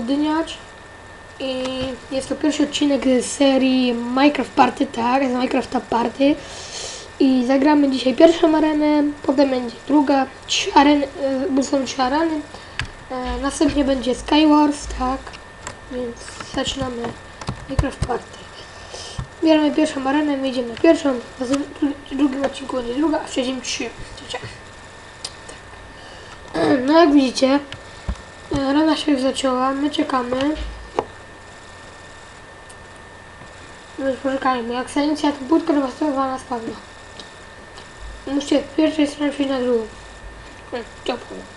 Dyniacz i jest to pierwszy odcinek z serii Minecraft Party, tak, z Minecrafta Party i zagramy dzisiaj pierwszą arenę, potem będzie druga, trzy areny, e, bo są trzy areny, e, następnie będzie Skywars, tak, więc zaczynamy Minecraft Party. Bierzemy pierwszą arenę, wyjdziemy na pierwszą, w drugim odcinku będzie druga, a w trzecim trzy. Tak. No jak widzicie, rana się już zaczęła, my czekamy. Już poczekajmy, jak staniecie jak budka dewastowana spadła. Musicie z pierwszej strony przejść na drugą. Hmm, ciepło.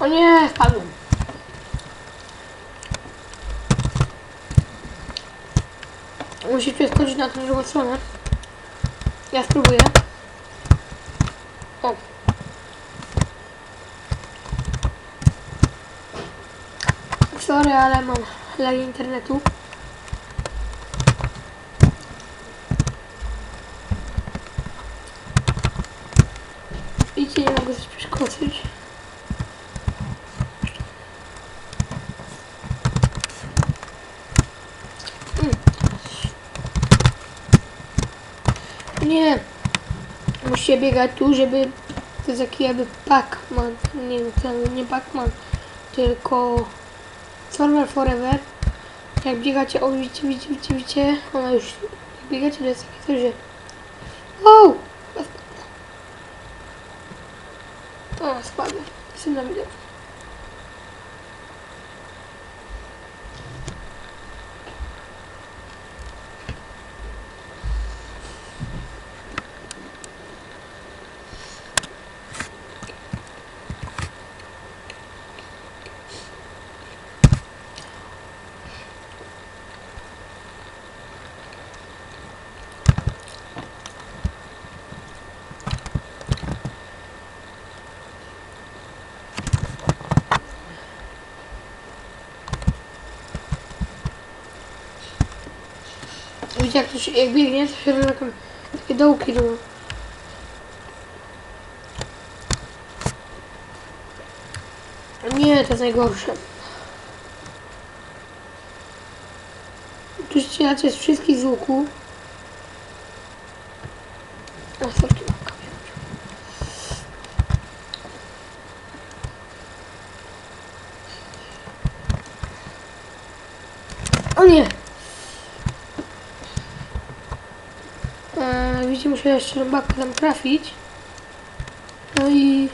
O nie, spadłem. Musicie skoczyć na tę drugą stronę. Ja spróbuję. O. Sorry, ale mam lag internetu. Widzicie, nie mogę coś przeszkodzić. Nie. Musicie biegać tu, żeby... To jest taki jakby Pac-Man. Nie to nie Pac-Man, tylko Farmer Forever. Jak biegacie, o widzicie, widzicie, widzicie, widzicie, ona już... Jak biegacie, to jest takie coś, że... O! O, spadłem. Jestem na widok. Widzicie, jak, to się, jak biegnie, to się robią takie, dołki robią. Nie, to jest najgorsze. Tu strzelacie z wszystkich z łuku. O, sorki, mam kamień. O nie! Eee, widzicie, muszę jeszcze rąbaka tam trafić. No i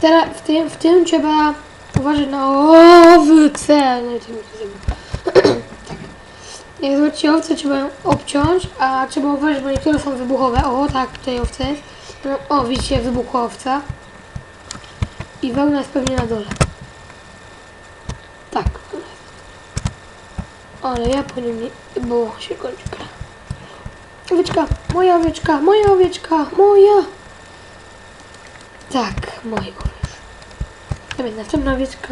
teraz w tym, w tym trzeba uważać na owce. No i zabiło. tak. Jak zobaczycie owce, trzeba ją obciąć, a trzeba uważać, bo niektóre są wybuchowe. O, tak, tutaj owce jest. No, o, widzicie, wybuchła owca. I wełna jest pewnie na dole. Tak. Ale ja po nim nie... bo się kończy. Owieczka, moja owieczka, moja owieczka, moja. Tak, moja owieczka. Dobra, następna owieczka.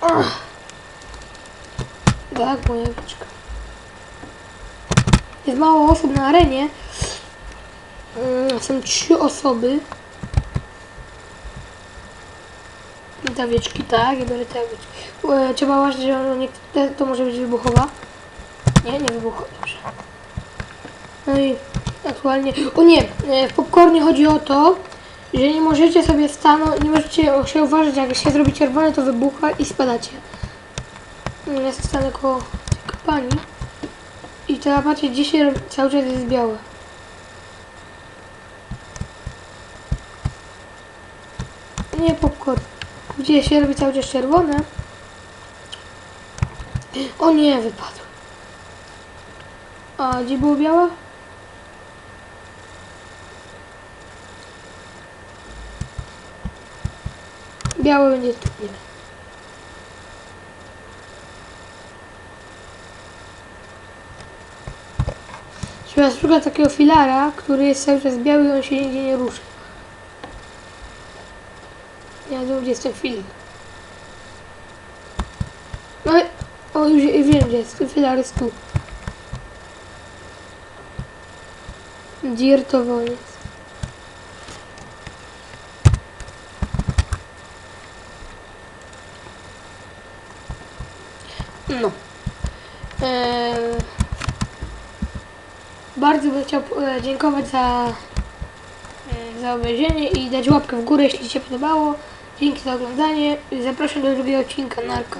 Ach. Tak, moja owieczka. Jest mało osób na arenie. Mm, Są trzy osoby. I te owieczki, tak, ja biorę te owieczki. E, Trzeba uważać, że to może być wybuchowa. Nie, nie wybuchło, dobrze. No i aktualnie... O nie! e, W popcornie chodzi o to, że nie możecie sobie stanąć, nie możecie się uważać, jak się zrobi czerwone, to wybucha i spadacie. Mm, Ja stanę koło kopalni i teraz patrzcie, robi- cały czas jest białe. Nie popcorn. Gdzie się robi cały czas czerwone. O nie, wypadł. A gdzie było białe? Białe będzie tu. Nie. Trzeba szukać takiego filara, który jest cały czas biały i on się nigdzie nie ruszy. Ja wiem, gdzie jest ten film. No, o, już wiem, gdzie jest. Ten filar jest tu. Dziertowoniec. No. Eee, bardzo bym chciał e, dziękować za, e, za obejrzenie i dać łapkę w górę, jeśli się podobało. Dzięki za oglądanie. Zapraszam do drugiego odcinka. Narko.